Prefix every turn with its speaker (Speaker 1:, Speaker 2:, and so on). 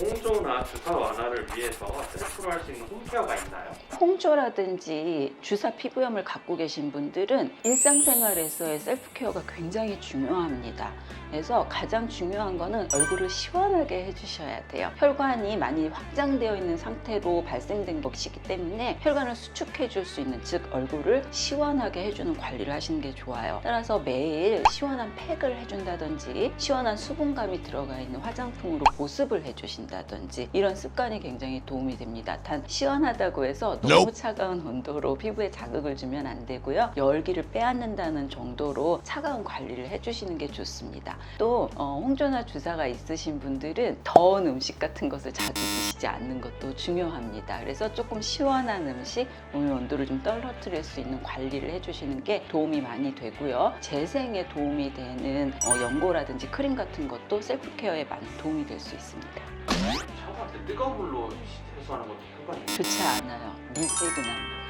Speaker 1: 홍조나 주사 완화를 위해서 셀프로 할 수 있는 홈케어가 있나요?
Speaker 2: 홍조라든지 주사 피부염을 갖고 계신 분들은 일상생활에서의 셀프 케어가 굉장히 중요합니다. 그래서 가장 중요한 거는 얼굴을 시원하게 해주셔야 돼요. 혈관이 많이 확장되어 있는 상태로 발생된 것이기 때문에 혈관을 수축해 줄 수 있는 즉 얼굴을 시원하게 해주는 관리를 하시는 게 좋아요. 따라서 매일 시원한 팩을 해준다든지 시원한 수분감이 들어가 있는 화장품으로 보습을 해주 신다든지 이런 습관이 굉장히 도움이 됩니다. 단 시원하다고 해서 너무 차가운 온도로 피부에 자극을 주면 안 되고요. 열기를 빼앗는다는 정도로 차가운 관리를 해주시는 게 좋습니다. 또 어, 홍조나 주사가 있으신 분들은 더운 음식 같은 것을 자주 드시지 않는 것도 중요합니다. 그래서 조금 시원한 음식, 몸의 온도를 좀 떨어뜨릴 수 있는 관리를 해주시는 게 도움이 많이 되고요. 재생에 도움이 되는 어, 연고라든지 크림 같은 것도 셀프 케어에 많이 도움이 될 수 있습니다.
Speaker 1: 뜨거운 물로 세수하는 것도 효과가 있나요?
Speaker 2: 좋지 않아요. 미지근합니다.